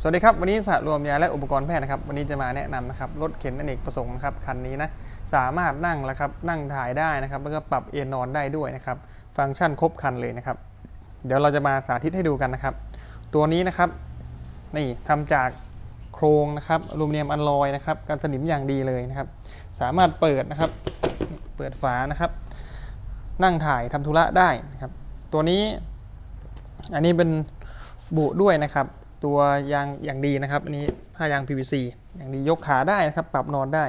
สวัสดีครับ วันนี้สหรวมยาและอุปกรณ์แพทย์นะครับ วันนี้จะมาแนะนำนะครับรถเข็นอเนกประสงค์นะครับคันนี้นะสามารถนั่งแล้วครับนั่งถ่ายได้นะครับ แล้วก็ปรับเอนนอนได้ด้วยนะครับ ฟังก์ชันครบคันเลยนะครับ เดี๋ยวเราจะมาสาธิตให้ดูกันนะครับ ตัวนี้นะครับนี่ทำจากโครงนะครับอลูมิเนียมอลลอยนะครับกันสนิมอย่างดีเลยนะครับ สามารถเปิดนะครับ เปิดฝานะครับ นั่งถ่ายทำธุระได้นะครับ ตัวนี้อันนี้เป็นบุด้วยนะครับ ตัวยางอย่างดีนะครับ อันนี้ผ้ายาง PVC อย่างดียกขาได้นะครับ ปรับนอนได้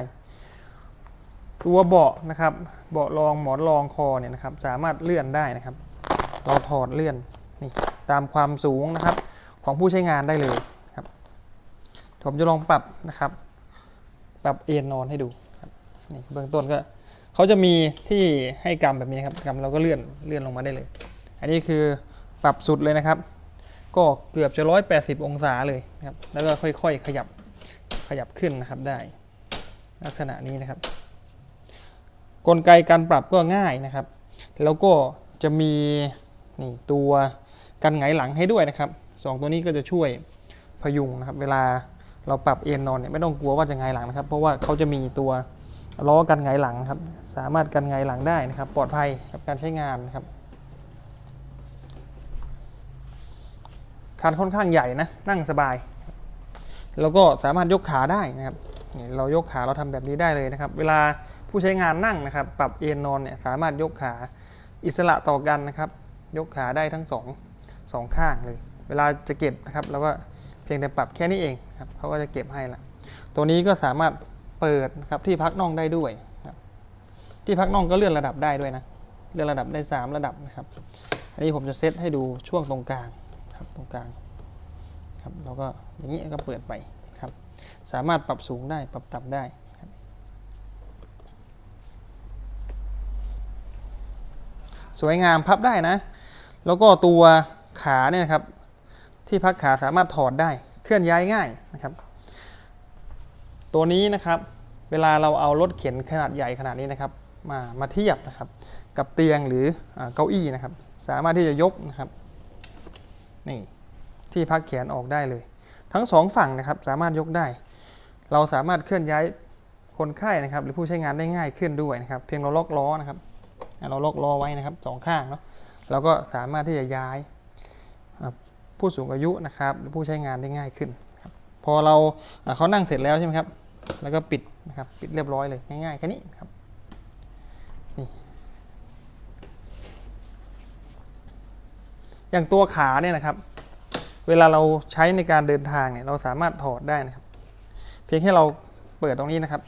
ตัวเบาะนะครับ เบาะรองหมอนรองคอเนี่ยนะครับ สามารถเลื่อนได้นะครับ เราถอดเลื่อนนี่ตามความสูงนะครับ ของผู้ใช้งานได้เลยครับผมจะลองปรับนะครับ ปรับเอนนอนให้ดูนี่เบื้องต้นก็เขาจะมีที่ให้กำแบบนี้ครับกำเราก็เลื่อนเลื่อนลงมาได้เลย อันนี้คือปรับสุดเลยนะครับ ก็เกือบจะ 180 องศาเลยนะครับ แล้วก็ค่อยๆ ขยับขยับขึ้นนะครับได้ ลักษณะนี้นะครับ กลไกการปรับก็ง่ายนะครับ แล้วก็จะมีนี่ตัวกันไงหลังให้ด้วยนะครับสองตัวนี้ก็จะช่วยพยุงนะครับ เวลาเราปรับเอนนอนเนี่ยไม่ต้องกลัวว่าจะไงหลังนะครับ เพราะว่าเขาจะมีตัวล้อกันไงหลังครับ สามารถกันไงหลังได้นะครับ ปลอดภัยกับการใช้งานนะครับ คันค่อนข้างใหญ่นะนั่งสบาย แล้วก็สามารถยกขาได้นะครับเรายกขาเราทำแบบนี้ได้เลยนะครับ เวลาผู้ใช้งานนั่งนะครับ ปรับเอนนอนเนี่ยสามารถยกขาอิสระต่อกันนะครับ ยกขาได้ทั้งสองสองข้างเลย เวลาจะเก็บนะครับเราก็เพียงแต่ปรับแค่นี้เองครับเขาก็จะเก็บให้ละตัวนี้ก็สามารถเปิดครับที่พักน่องได้ด้วยที่พักน่องก็เลื่อนระดับได้ด้วยนะเลื่อนระดับได้สามระดับนะครับ อันนี้ผมจะเซตให้ดูช่วงตรงกลาง ครับตรงกลางครับเราก็อย่างนี้ก็เปิดไปครับ สามารถปรับสูงได้ปรับต่ำได้ครับสวยงามพับได้นะ แล้วก็ตัวขาเนี่ยครับ ที่พักขาสามารถถอดได้เคลื่อนย้ายง่ายนะครับ ตัวนี้นะครับเวลาเราเอารถเข็นขนาดใหญ่ขนาดนี้นะครับ มามาเทียบนะครับ กับเตียงหรือเก้าอี้นะครับ สามารถที่จะยกนะครับ นี่ที่พักแขนออกได้เลย ทั้งสองฝั่งนะครับสามารถยกได้ เราสามารถเคลื่อนย้ายคนไข้นะครับ หรือผู้ใช้งานได้ง่ายขึ้นด้วยนะครับ เพียงเราล็อกล้อนะครับ เราล็อกล้อไว้นะครับสองข้างเนาะเราก็สามารถที่จะย้ายผู้สูงอายุนะครับ หรือผู้ใช้งานได้ง่ายขึ้นพอเราเขานั่งเสร็จแล้วใช่ไหมครับ แล้วก็ปิดนะครับ ปิดเรียบร้อยเลยง่ายๆแค่นี้ครับ อย่างตัวขาเนี่ยนะครับ เวลาเราใช้ในการเดินทางเนี่ยเราสามารถถอดได้นะครับ เพียงแค่เราเปิดตรงนี้นะครับ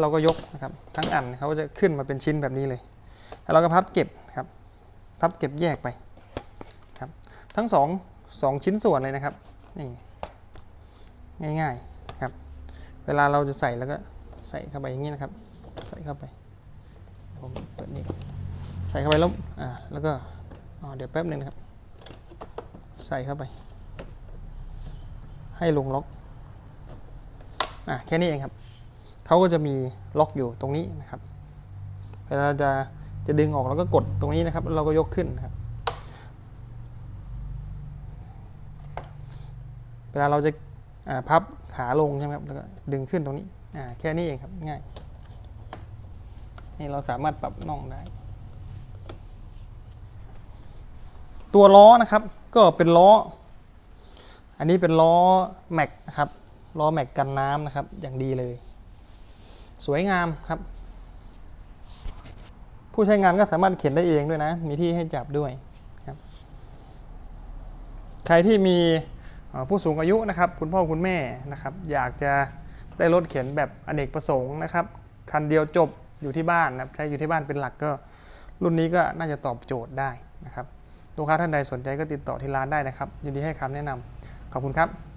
เราก็ยกนะครับ ทั้งอันเขาจะขึ้นมาเป็นชิ้นแบบนี้เลยแล้วเราก็พับเก็บครับ พับเก็บแยกไปครับ ทั้งสองสองชิ้นส่วนเลยนะครับนี่ง่ายๆครับ เวลาเราจะใส่แล้วก็ใส่เข้าไปอย่างนี้นะครับ ใส่เข้าไปผมเปิดนี่ใส่เข้าไปแล้วอ่าแล้วก็ เดี๋ยวแป๊บหนึ่งนะครับ ใส่เข้าไป ให้ลงล็อกอะแค่นี้เองครับเขาก็จะมีล็อกอยู่ตรงนี้นะครับเวลาจะจะดึงออกเราก็กดตรงนี้นะครับ เราก็ยกขึ้นนะครับเวลาเราจะอ่าพับขาลงใช่ไหมครับแล้วก็ดึงขึ้นตรงนี้อ่าแค่นี้เองครับง่ายนี่เราสามารถปรับน่องได้ ตัวล้อนะครับ ก็เป็นล้อ อันนี้เป็นล้อแม็กนะครับล้อแม็กกันน้ำนะครับ อย่างดีเลย สวยงามครับ ผู้ใช้งานก็สามารถเขียนได้เองด้วยนะ มีที่ให้จับด้วยครับ ใครที่มีผู้สูงอายุนะครับ คุณพ่อคุณแม่นะครับ อยากจะได้รถเข็นแบบอเนกประสงค์นะครับ คันเดียวจบอยู่ที่บ้านนะครับ ใช้อยู่ที่บ้านเป็นหลักก็รุ่นนี้ก็น่าจะตอบโจทย์ได้นะครับ ลูกค้าท่านใดสนใจก็ติดต่อที่ร้านได้นะครับ ยินดีให้คำแนะนำขอบคุณครับ